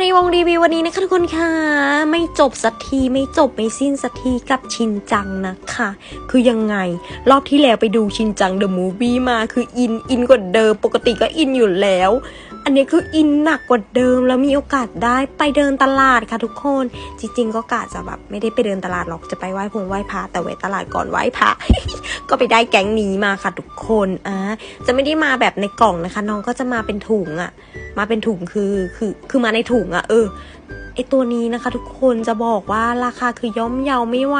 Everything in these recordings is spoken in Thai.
ันนี้วงรีวิววันนี้นะคะทุกคนค่ะ ไม่จบสักทีไม่จบไม่สิ้นสักทีกับชินจังนะคะ คือยังไง รอบที่แล้วไปดูชินจังเดอะมูฟวี่มาคืออินอินกว่าเดิม ปกติก็อินอยู่แล้ว อันนี้คืออินหนักกว่าเดิม แล้วมีโอกาสได้ไปเดินตลาดค่ะทุกคน จริงๆก็กะจะแบบไม่ได้ไปเดินตลาดหรอกจะไปไหว้พงไหว้พระแต่ไว้ตลาดก่อนไหว้พระ ก็ไปได้แก๊งนี้มาค่ะทุกคนอะจะไม่ได้มาแบบในกล่องนะคะ น้องก็จะมาเป็นถุงอะมาเป็นถุงคือคือคือมาในถุงอะเออไอตัวนี้นะคะ ทุกคนจะบอกว่าราคาคือย่อมเยาไม่ไหว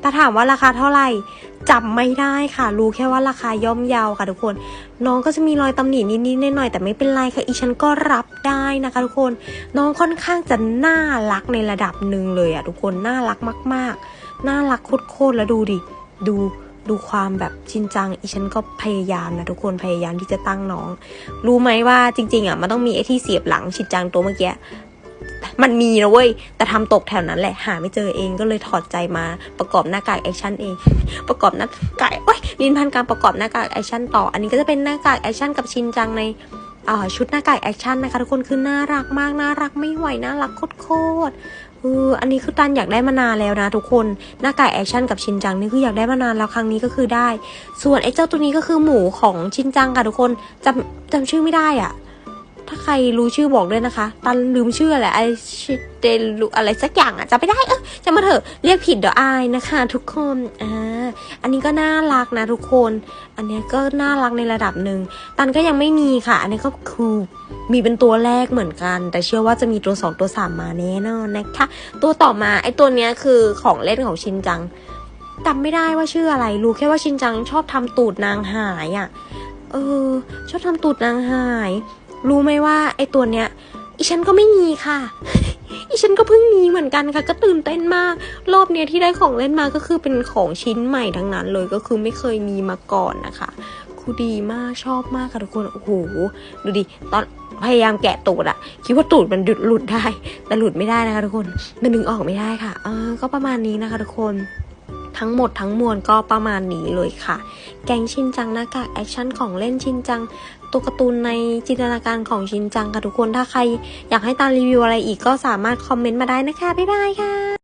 แต่ถามว่าราคาเท่าไหร่จำไม่ได้ค่ะ รู้แค่ว่าราคาย่อมเยาค่ะทุกคน น้องก็จะมีรอยตำหนินิดๆหน่อยๆแต่ไม่เป็นไรค่ะอีฉันก็รับได้นะคะ ทุกคน น้องค่อนข้างจะน่ารักในระดับหนึ่งเลยอะทุกคนน่ารักมาก ๆ น่ารักโคตรๆแล้วดูดิ ดู ดูความแบบชินจังอีฉันก็พยายามนะทุกคนพยายามที่จะตั้งน้อง รู้ไหมว่าจริง ๆอะมันต้องมีไอ้ที่เสียบหลังชินจังตัวเมื่อกี้มันมีนะเว้ย แต่ทำตกแถวนั้นแหละ หาไม่เจอเองก็เลยถอดใจมาประกอบหน้ากากแอคชั่นเอง ประกอบหน้ากากโอ้ยลินพันการประกอบหน้ากากแอคชั่นต่อ อันนี้ก็จะเป็นหน้ากากแอคชั่นกับชินจังใน ชุดหน้ากากแอคชั่นนะคะทุกคนคือน่ารักมากน่ารักไม่ไหวน่ารักโคตรเอออันนี้คือตันอยากได้มานานแล้วนะทุกคนหน้ากากแอคชั่นกับชินจังนี่คืออยากได้มานานแล้วครั้งนี้ก็คือได้ ส่วนไอ้เจ้าตัวนี้ก็คือหมูของชินจังค่ะทุกคนจำจำชื่อไม่ได้อะ ถ้าใครรู้ชื่อบอกด้วยนะคะ ตันลืมชื่ออะไรไอชิเดลุอะไรสักอย่างอะจำไม่ได้เออจะมาเถอะเรียกผิดเดี๋ยวอายนะคะ ทุกคนอ่าอันนี้ก็น่ารักนะทุกคน อันเนี้ยก็น่ารักในระดับหนึ่งตันก็ยังไม่มีค่ะ อันนี้ก็คือมีเป็นตัวแรกเหมือนกัน แต่เชื่อว่าจะมีตัวสองตัวสามมาแน่นอนนะคะ ตัวต่อมาไอตัวเนี้ยคือของเล่นของชินจังจำไม่ได้ว่าชื่ออะไร รู้แค่ว่าชินจังชอบทำตูดนางหายอะ เออ ชอบทำตูดนางหาย รู้ไหมว่าไอตัวเนี้ยอีฉันก็ไม่มีค่ะ อีฉันก็เพิ่งมีเหมือนกันค่ะ ก็ตื่นเต้นมาก รอบเนี้ยที่ได้ของเล่นมาก็คือเป็นของชิ้นใหม่ทั้งนั้นเลยก็คือไม่เคยมีมาก่อนนะคะคือดีมากชอบมากค่ะทุกคนโอ้โหดูดิตอนพยายามแกะตูดอะคิดว่าตูดมันหลุดได้ แต่หลุดไม่ได้นะคะทุกคนมันดึงออกไม่ได้ค่ะเออก็ประมาณนี้นะคะทุกคน ทั้งหมดทั้งมวลก็ประมาณนี้เลยค่ะ แกงชินจังหน้ากากแอคชั่นของเล่นชินจังตัวการ์ตูนในจินตนาการของชินจังค่ะทุกคนถ้าใคร อยากให้ตามรีวิวอะไรอีกก็สามารถคอมเมนต์มาได้นะคะ บ๊ายบายค่ะ